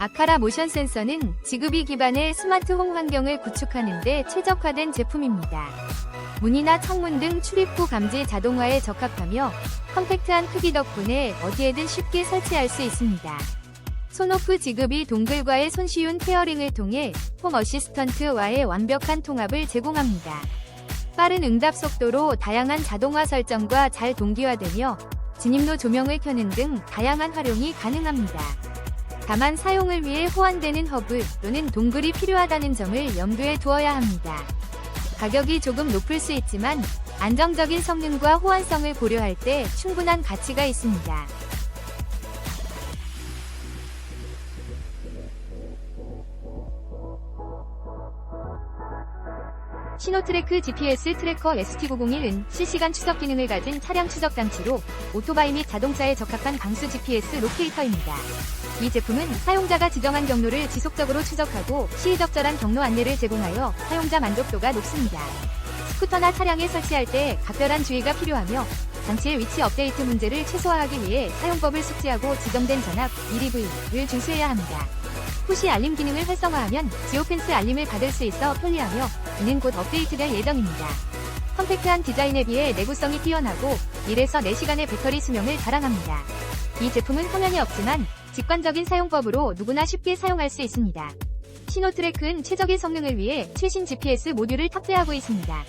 아카라 모션 센서는 지그비 기반의 스마트 홈 환경을 구축하는 데 최적화된 제품입니다. 문이나 창문 등 출입구 감지 자동화에 적합하며 컴팩트한 크기 덕분에 어디에든 쉽게 설치할 수 있습니다. 손오프 지급이 동글과의 손쉬운 페어링을 통해 홈 어시스턴트와의 완벽한 통합을 제공합니다. 빠른 응답 속도로 다양한 자동화 설정과 잘 동기화되며 진입로 조명을 켜는 등 다양한 활용이 가능합니다. 다만 사용을 위해 호환되는 허브 또는 동글이 필요하다는 점을 염두에 두어야 합니다. 가격이 조금 높을 수 있지만 안정적인 성능과 호환성을 고려할 때 충분한 가치가 있습니다. 시노트래크 GPS 트래커 ST901은 실시간 추적 기능을 가진 차량 추적 장치로 오토바이 및 자동차에 적합한 방수 GPS 로케이터입니다. 이 제품은 사용자가 지정한 경로를 지속적으로 추적하고 시의적절한 경로 안내를 제공하여 사용자 만족도가 높습니다. 스쿠터나 차량에 설치할 때 각별한 주의가 필요하며 장치의 위치 업데이트 문제를 최소화하기 위해 사용법을 숙지하고 지정된 전압 1EV를 준수해야 합니다. 푸시 알림 기능을 활성화하면 지오펜스 알림을 받을 수 있어 편리하며 이는 곧 업데이트될 예정입니다. 컴팩트한 디자인에 비해 내구성이 뛰어나고 1에서 4시간의 배터리 수명을 자랑합니다. 이 제품은 화면이 없지만 직관적인 사용법으로 누구나 쉽게 사용할 수 있습니다. 시노트래크는 최적의 성능을 위해 최신 GPS 모듈을 탑재하고 있습니다.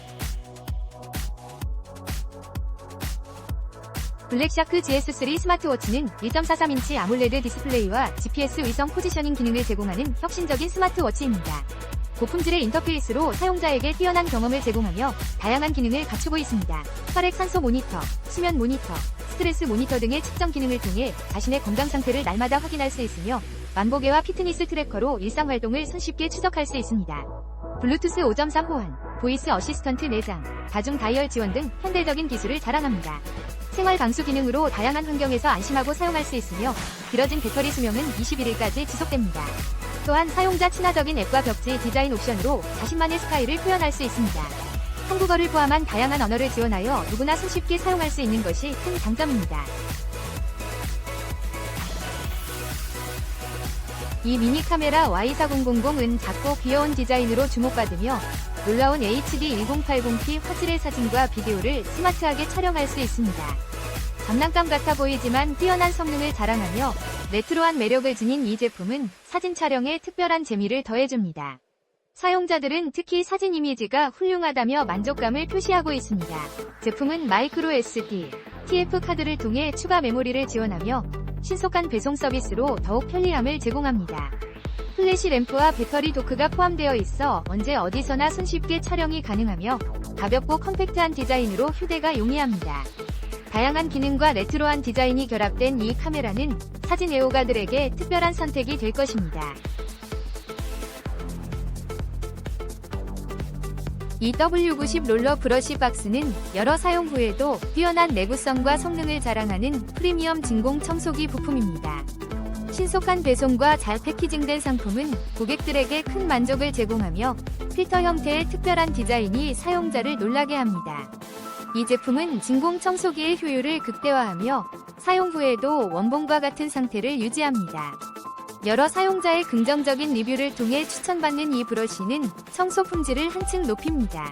블랙샤크 GS3 스마트워치는 1.43인치 아몰레드 디스플레이와 GPS 위성 포지셔닝 기능을 제공하는 혁신적인 스마트워치입니다. 고품질의 인터페이스로 사용자에게 뛰어난 경험을 제공하며 다양한 기능을 갖추고 있습니다. 혈액 산소 모니터, 수면 모니터, 스트레스 모니터 등의 측정 기능을 통해 자신의 건강 상태를 날마다 확인할 수 있으며 만보계와 피트니스 트래커로 일상 활동을 손쉽게 추적할 수 있습니다. 블루투스 5.3 호환, 보이스 어시스턴트 내장, 다중 다이얼 지원 등 현대적인 기술을 자랑합니다. 생활 방수 기능으로 다양한 환경에서 안심하고 사용할 수 있으며 길어진 배터리 수명은 21일까지 지속됩니다. 또한 사용자 친화적인 앱과 벽지 디자인 옵션으로 자신만의 스타일을 표현할 수 있습니다. 한국어를 포함한 다양한 언어를 지원하여 누구나 손쉽게 사용할 수 있는 것이 큰 장점입니다. 이 미니 카메라 Y4000은 작고 귀여운 디자인으로 주목받으며 놀라운 HD 1080p 화질의 사진과 비디오를 스마트하게 촬영할 수 있습니다. 장난감 같아 보이지만 뛰어난 성능을 자랑하며 레트로한 매력을 지닌 이 제품은 사진 촬영에 특별한 재미를 더해줍니다. 사용자들은 특히 사진 이미지가 훌륭하다며 만족감을 표시하고 있습니다. 제품은 마이크로 SD, TF 카드를 통해 추가 메모리를 지원하며 신속한 배송 서비스로 더욱 편리함을 제공합니다. 플래시 램프와 배터리 도크가 포함되어 있어 언제 어디서나 손쉽게 촬영이 가능하며 가볍고 컴팩트한 디자인으로 휴대가 용이합니다. 다양한 기능과 레트로한 디자인이 결합된 이 카메라는 사진 애호가들에게 특별한 선택이 될 것입니다. 이 W90 롤러 브러쉬 박스는 여러 사용 후에도 뛰어난 내구성과 성능을 자랑하는 프리미엄 진공 청소기 부품입니다. 신속한 배송과 잘 패키징된 상품은 고객들에게 큰 만족을 제공하며 필터 형태의 특별한 디자인이 사용자를 놀라게 합니다. 이 제품은 진공 청소기의 효율을 극대화하며 사용 후에도 원본과 같은 상태를 유지합니다. 여러 사용자의 긍정적인 리뷰를 통해 추천받는 이 브러쉬는 청소 품질을 한층 높입니다.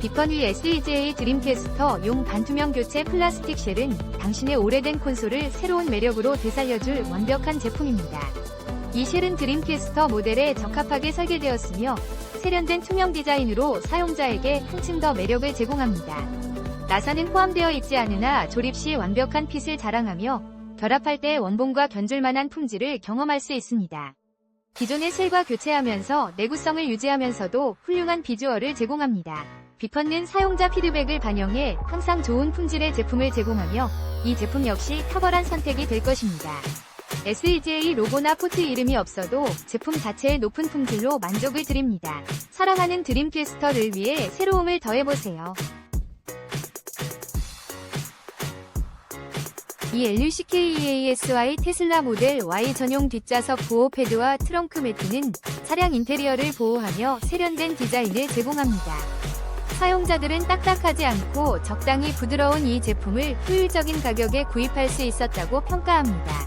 비컨위 SEJ 드림캐스터 용 반투명 교체 플라스틱 쉘은 당신의 오래된 콘솔을 새로운 매력으로 되살려줄 완벽한 제품입니다. 이 쉘은 드림캐스터 모델에 적합하게 설계되었으며 세련된 투명 디자인으로 사용자에게 한층 더 매력을 제공합니다. 나사는 포함되어 있지 않으나 조립 시 완벽한 핏을 자랑하며 결합할 때 원본과 견줄만한 품질을 경험할 수 있습니다. 기존의 셀과 교체하면서 내구성을 유지하면서도 훌륭한 비주얼을 제공합니다. 비컨는 사용자 피드백을 반영해 항상 좋은 품질의 제품을 제공하며 이 제품 역시 탁월한 선택이 될 것입니다. SEJ 로고나 포트 이름이 없어도 제품 자체의 높은 품질로 만족을 드립니다. 사랑하는 드림캐스터를 위해 새로움을 더해보세요. 이 LUCKEASY 테슬라 모델 Y 전용 뒷좌석 보호 패드와 트렁크 매트는 차량 인테리어를 보호하며 세련된 디자인을 제공합니다. 사용자들은 딱딱하지 않고 적당히 부드러운 이 제품을 효율적인 가격에 구입할 수 있었다고 평가합니다.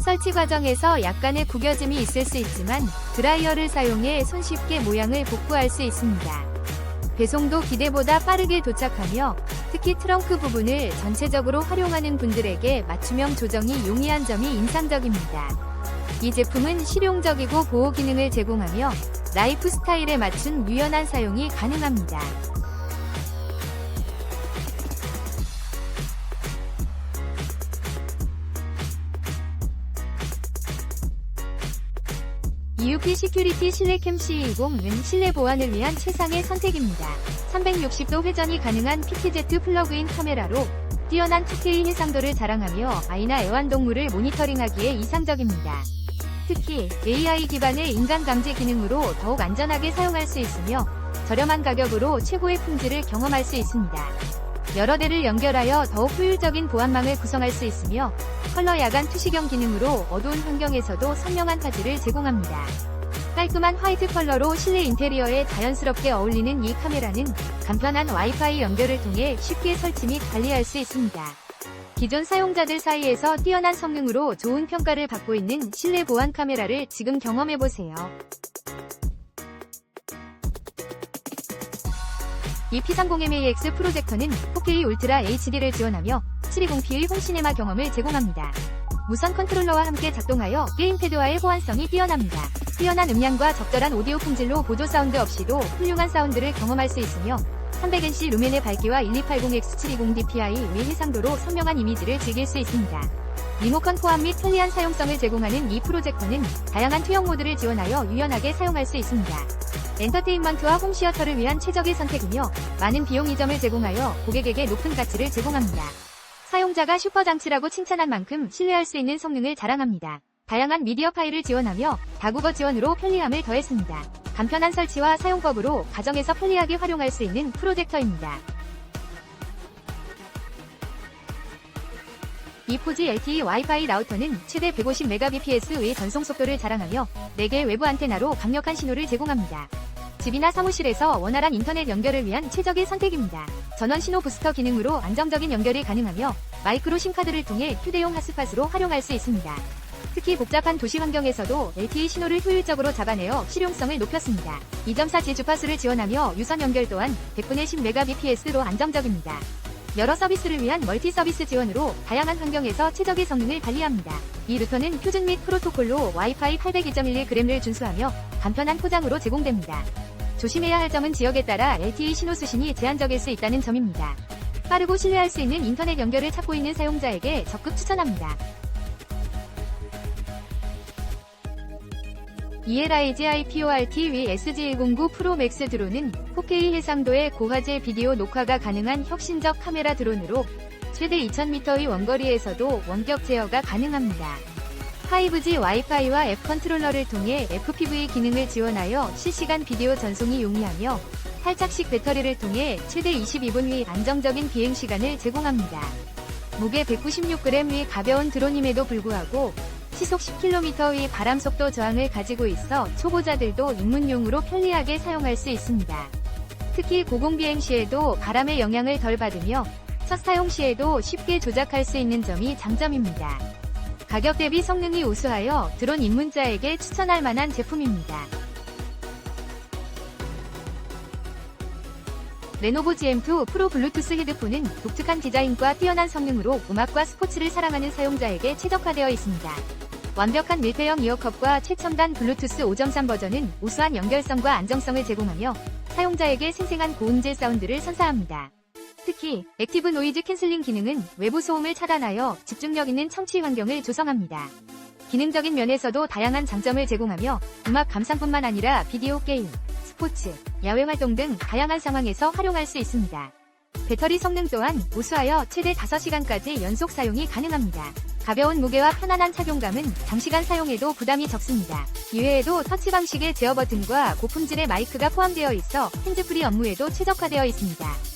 설치 과정에서 약간의 구겨짐이 있을 수 있지만 드라이어를 사용해 손쉽게 모양을 복구할 수 있습니다. 배송도 기대보다 빠르게 도착하며 특히 트렁크 부분을 전체적으로 활용하는 분들에게 맞춤형 조정이 용이한 점이 인상적입니다. 이 제품은 실용적이고 보호 기능을 제공하며 라이프 스타일에 맞춘 유연한 사용이 가능합니다. EUP 시큐리티 실내캠 C20은 실내 보안을 위한 최상의 선택입니다. 360도 회전이 가능한 PTZ 플러그인 카메라로 뛰어난 2K 해상도를 자랑하며 아이나 애완동물을 모니터링하기에 이상적입니다. 특히 AI 기반의 인간 감지 기능으로 더욱 안전하게 사용할 수 있으며 저렴한 가격으로 최고의 품질을 경험할 수 있습니다. 여러 대를 연결하여 더욱 효율적인 보안망을 구성할 수 있으며 컬러 야간 투시경 기능으로 어두운 환경에서도 선명한 화질을 제공합니다. 깔끔한 화이트 컬러로 실내 인테리어에 자연스럽게 어울리는 이 카메라는 간편한 와이파이 연결을 통해 쉽게 설치 및 관리할 수 있습니다. 기존 사용자들 사이에서 뛰어난 성능으로 좋은 평가를 받고 있는 실내 보안 카메라를 지금 경험해보세요. 이 P30MAX 프로젝터는 4K 울트라 HD를 지원하며 720p의 홈시네마 경험을 제공합니다. 무선 컨트롤러와 함께 작동하여 게임패드와의 호환성이 뛰어납니다. 뛰어난 음량과 적절한 오디오 품질로 보조 사운드 없이도 훌륭한 사운드를 경험할 수 있으며 300NC 루멘의 밝기와 1280X720DPI 의 해상도로 선명한 이미지를 즐길 수 있습니다. 리모컨 포함 및 편리한 사용성을 제공하는 이 프로젝터는 다양한 투영 모드를 지원하여 유연하게 사용할 수 있습니다. 엔터테인먼트와 홈시어터를 위한 최적의 선택이며 많은 비용 이점을 제공하여 고객에게 높은 가치를 제공합니다. 사용자가 슈퍼장치라고 칭찬한 만큼 신뢰할 수 있는 성능을 자랑합니다. 다양한 미디어 파일을 지원하며 다국어 지원으로 편리함을 더했습니다. 간편한 설치와 사용법으로 가정에서 편리하게 활용할 수 있는 프로젝터입니다. 이포지 LTE 와이파이 라우터는 최대 150Mbps의 전송 속도를 자랑하며 4개의 외부 안테나로 강력한 신호를 제공합니다. 집이나 사무실에서 원활한 인터넷 연결을 위한 최적의 선택입니다. 전원 신호 부스터 기능으로 안정적인 연결이 가능하며 마이크로 심카드를 통해 휴대용 핫스팟으로 활용할 수 있습니다. 특히 복잡한 도시 환경에서도 LTE 신호를 효율적으로 잡아내어 실용성을 높였습니다. 2.4G 주파수를 지원하며 유선 연결 또한 100분의 10Mbps로 안정적입니다. 여러 서비스를 위한 멀티 서비스 지원으로 다양한 환경에서 최적의 성능을 발휘합니다. 이 루터는 표준 및 프로토콜로 와이파이 802.11g를 준수하며 간편한 포장으로 제공됩니다. 조심해야 할 점은 지역에 따라 LTE 신호 수신이 제한적일 수 있다는 점입니다. 빠르고 신뢰할 수 있는 인터넷 연결을 찾고 있는 사용자에게 적극 추천합니다. ELIG IPORT V-SG109 프로 맥스 드론은 4K 해상도의 고화질 비디오 녹화가 가능한 혁신적 카메라 드론으로 최대 2000m의 원거리에서도 원격 제어가 가능합니다. 5G 와이파이와 앱 컨트롤러를 통해 FPV 기능을 지원하여 실시간 비디오 전송이 용이하며 탈착식 배터리를 통해 최대 22분의 안정적인 비행 시간을 제공합니다. 무게 196g의 가벼운 드론임에도 불구하고 시속 10km의 바람 속도 저항을 가지고 있어 초보자들도 입문용으로 편리하게 사용할 수 있습니다. 특히 고공비행 시에도 바람의 영향을 덜 받으며 첫 사용 시에도 쉽게 조작할 수 있는 점이 장점입니다. 가격 대비 성능이 우수하여 드론 입문자에게 추천할 만한 제품입니다. 레노버 GM2 프로 블루투스 헤드폰은 독특한 디자인과 뛰어난 성능으로 음악과 스포츠를 사랑하는 사용자에게 최적화되어 있습니다. 완벽한 밀폐형 이어컵과 최첨단 블루투스 5.3 버전은 우수한 연결성과 안정성을 제공하며 사용자에게 생생한 고음질 사운드를 선사합니다. 특히 액티브 노이즈 캔슬링 기능은 외부 소음을 차단하여 집중력 있는 청취 환경을 조성합니다. 기능적인 면에서도 다양한 장점을 제공하며 음악 감상뿐만 아니라 비디오 게임, 스포츠, 야외 활동 등 다양한 상황에서 활용할 수 있습니다. 배터리 성능 또한 우수하여 최대 5시간까지 연속 사용이 가능합니다. 가벼운 무게와 편안한 착용감은 장시간 사용해도 부담이 적습니다. 이외에도 터치 방식의 제어 버튼과 고품질의 마이크가 포함되어 있어 핸즈프리 업무에도 최적화되어 있습니다.